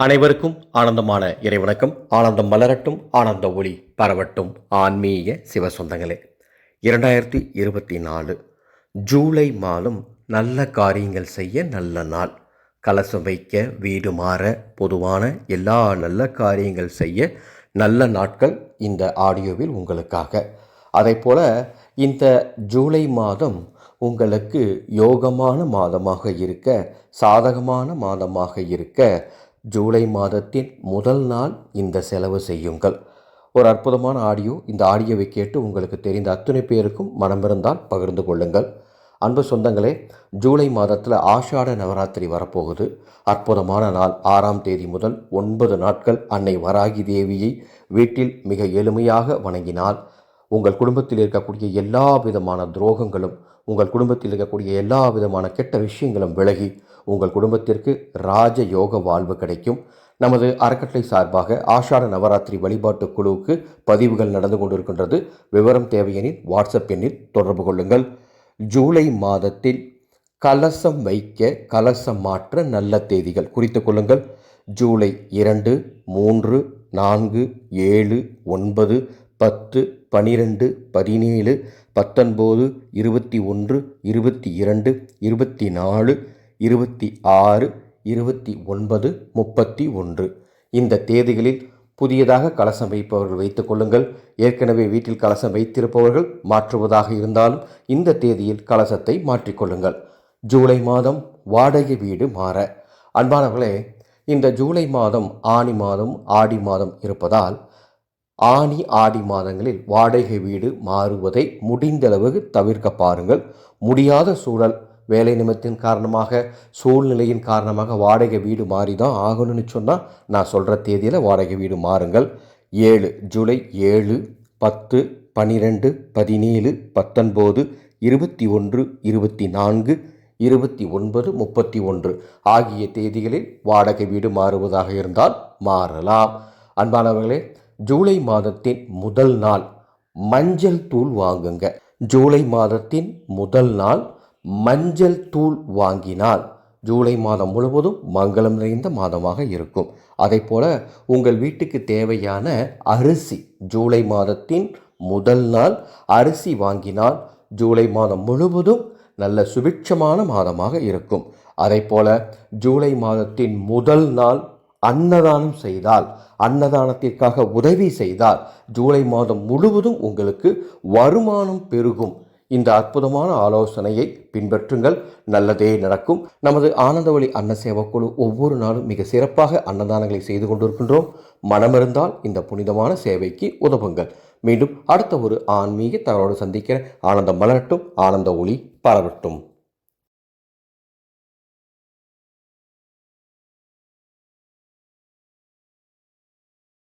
அனைவருக்கும் ஆனந்தமான இறைவணக்கம். ஆனந்தம் மலரட்டும் ஆனந்த ஒளி பரவட்டும். ஆன்மீக சிவ சொந்தங்களே இரண்டாயிரத்தி இருபத்தி நாலு ஜூலை மாதம் நல்ல காரியங்கள் செய்ய நல்ல நாள். கலசம் வைக்க வீடு மாற பொதுவான எல்லா நல்ல காரியங்கள் செய்ய நல்ல நாட்கள் இந்த ஆடியோவில் உங்களுக்காக. அதைப்போல இந்த ஜூலை மாதம் உங்களுக்கு யோகமான மாதமாக இருக்க சாதகமான மாதமாக இருக்க ஜூலை மாதத்தின் முதல் நாள் இந்த செலவு செய்யுங்கள். ஒரு அற்புதமான ஆடியோ. இந்த ஆடியோவை கேட்டு உங்களுக்கு தெரிந்த அத்தனை பேருக்கும் மனமிருந்தால் பகிர்ந்து கொள்ளுங்கள். அன்பு சொந்தங்களே ஜூலை மாதத்தில் ஆஷாட நவராத்திரி வரப்போகுது. அற்புதமான நாள். ஆறாம் தேதி முதல் ஒன்பது நாட்கள் அன்னை வராகி தேவியை வீட்டில் மிக எளிமையாக வணங்கினால் உங்கள் குடும்பத்தில் இருக்கக்கூடிய எல்லா விதமான துரோகங்களும் உங்கள் குடும்பத்தில் இருக்கக்கூடிய எல்லா விதமான கெட்ட விஷயங்களும் விலகி உங்கள் குடும்பத்திற்கு ராஜ யோக வாழ்வு கிடைக்கும். நமது அறக்கட்டளை சார்பாக ஆஷாட நவராத்திரி வழிபாட்டு குழுவுக்கு பதிவுகள் நடந்து கொண்டிருக்கின்றது. விவரம் தேவையெனில் வாட்ஸ்அப் எண்ணில் தொடர்பு கொள்ளுங்கள். ஜூலை மாதத்தில் கலசம் வைக்க கலசம் மாற்ற நல்ல தேதிகள் குறித்து கொள்ளுங்கள். ஜூலை இரண்டு மூன்று நான்கு ஏழு ஒன்பது பத்து பனிரெண்டு பதினேழு பத்தொன்பது இருபத்தி ஒன்று இருபத்தி இரண்டு இருபத்தி நாலு இருபத்தி ஆறு இருபத்தி ஒன்பது முப்பத்தி ஒன்று. இந்த தேதிகளில் புதியதாக கலசம் வைப்பவர்கள் வைத்துக் கொள்ளுங்கள். ஏற்கனவே வீட்டில் கலசம் வைத்திருப்பவர்கள் மாற்றுவதாக இருந்தாலும் இந்த தேதியில் கலசத்தை மாற்றிக்கொள்ளுங்கள் ஜூலை மாதம் வாடகை வீடு மாற. அன்பானவர்களே இந்த ஜூலை மாதம் ஆணி மாதம் ஆடி மாதம் இருப்பதால் ஆனி ஆடி மாதங்களில் வாடகை வீடு மாறுவதை முடிந்தளவு தவிர்க்க பாருங்கள். முடியாத சூழல் வேலை நிமித்தின் காரணமாக சூழ்நிலையின் காரணமாக வாடகை வீடு மாறி தான் ஆகணும்னு சொன்னால் நான் சொல்கிற தேதியில் வாடகை வீடு மாறுங்கள். ஏழு ஜூலை ஏழு பத்து பன்னிரெண்டு பதினேழு பத்தொன்பது இருபத்தி ஒன்று இருபத்தி நான்கு இருபத்தி ஒன்பது முப்பத்தி ஒன்று ஆகிய தேதிகளில் வாடகை வீடு மாறுவதாக இருந்தால் மாறலாம். அன்பானவர்களே ஜூலை மாதத்தின் முதல் நாள் மஞ்சள் தூள் வாங்குங்க. ஜூலை மாதத்தின் முதல் நாள் மஞ்சள் தூள் வாங்கினால் ஜூலை மாதம் முழுவதும் மங்களம் நிறைந்த மாதமாக இருக்கும். அதே போல உங்கள் வீட்டுக்கு தேவையான அரிசி ஜூலை மாதத்தின் முதல் நாள் அரிசி வாங்கினால் ஜூலை மாதம் முழுவதும் நல்ல சுபிட்சமான மாதமாக இருக்கும். அதே போல ஜூலை மாதத்தின் முதல் நாள் அன்னதானம் செய்தால் அன்னதானத்திற்காக உதவி செய்தால் ஜூலை மாதம் முழுவதும் உங்களுக்கு வருமானம் பெருகும். இந்த அற்புதமான ஆலோசனையை பின்பற்றுங்கள். நல்லதே நடக்கும். நமது ஆனந்தவழி அன்ன சேவக்குழு ஒவ்வொரு நாளும் மிக சிறப்பாக அன்னதானங்களை செய்து கொண்டிருக்கின்றோம். மனமிருந்தால் இந்த புனிதமான சேவைக்கு உதவுங்கள். மீண்டும் அடுத்த ஒரு ஆன்மீக தகவலோடு சந்திக்கிற ஆனந்தம் மலரட்டும். ஆனந்த ஒளி பரவட்டும்.